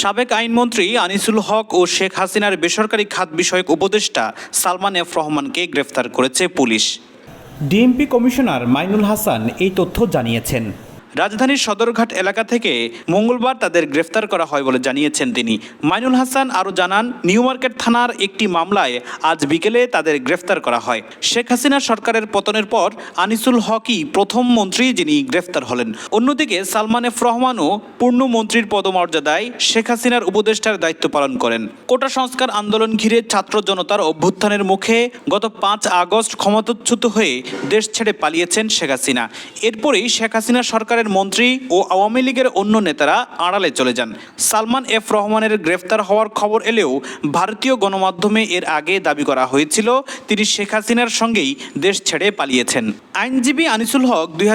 সাবেক আইনমন্ত্রী আনিসুল হক ও শেখ হাসিনার বেসরকারি খাত বিষয়ক উপদেষ্টা সালমান এফ রহমানকে গ্রেফতার করেছে police. DMP commissioner Mainul Hasan এই তথ্য জানিয়েছেন। রাজধানীর সদরঘাট এলাকা থেকে মঙ্গলবার তাদের গ্রেফতার করা হয় বলে জানিয়েছেন তিনি। মাইনুল হাসান আরও জানান, নিউ মার্কেট থানার একটি মামলায় আজ বিকেলে তাদের গ্রেফতার করা হয়। শেখ হাসিনা সরকারের পতনের পর আনিসুল হকই প্রথম মন্ত্রী যিনি গ্রেফতার হলেন। অন্যদিকে সালমান এফ রহমানও পূর্ণ মন্ত্রীর পদমর্যাদায় শেখ হাসিনার উপদেষ্টার দায়িত্ব পালন করেন। কোটা সংস্কার আন্দোলন ঘিরে ছাত্র জনতার অভ্যুত্থানের মুখে গত পাঁচ আগস্ট ক্ষমতাচ্যুত হয়ে দেশ ছেড়ে পালিয়েছেন শেখ হাসিনা। এরপরেই শেখ হাসিনা সরকারের মন্ত্রী ও আওয়ামী লীগের অন্য নেতারা আড়ালে চলে যান। সালমান এফ রহমানের গ্রেফতার হওয়ার খবর এলেও ভারতীয় গণমাধ্যমে এর আগে দাবি করা হয়েছিল, তিনি শেখ হাসিনার সঙ্গেই দেশ ছেড়ে পালিয়েছেন। আইনজীবী আনিসুল হক দুই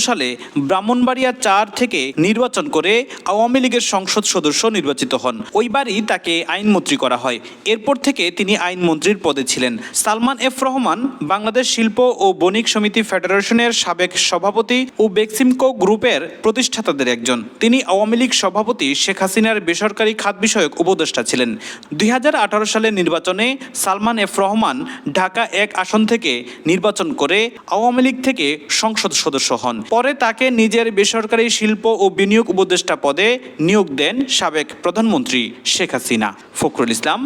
সালে ব্রাহ্মণবাড়িয়া চার থেকে নির্বাচন করে আওয়ামী লীগের সংসদ সদস্য নির্বাচিত হন। ওইবারই তাকে আইনমন্ত্রী করা হয়। এরপর থেকে তিনি আইনমন্ত্রীর পদে ছিলেন। সালমান এফ রহমান বাংলাদেশ শিল্প ও বণিক সমিতি ফেডারেশনের সাবেক সভাপতি ও বেক্সিমকো গ্রুপের প্রতিষ্ঠাতাদের একজন। তিনি আওয়ামী লীগ সভাপতি শেখ হাসিনার বেসরকারি খাত বিষয়ক উপদেষ্টা ছিলেন। দুই হাজার আঠারো সালের নির্বাচনে সালমান এফ রহমান ঢাকা এক আসন থেকে নির্বাচন করে আওয়ামী লীগ থেকে সংসদ সদস্য হন। পরে তাকে নিজের বেসরকারি শিল্প ও বিনিয়োগ উপদেষ্টা পদে নিয়োগ দেন সাবেক প্রধানমন্ত্রী শেখ হাসিনা। ফখরুল ইসলাম,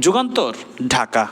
যুগান্তর, ঢাকা।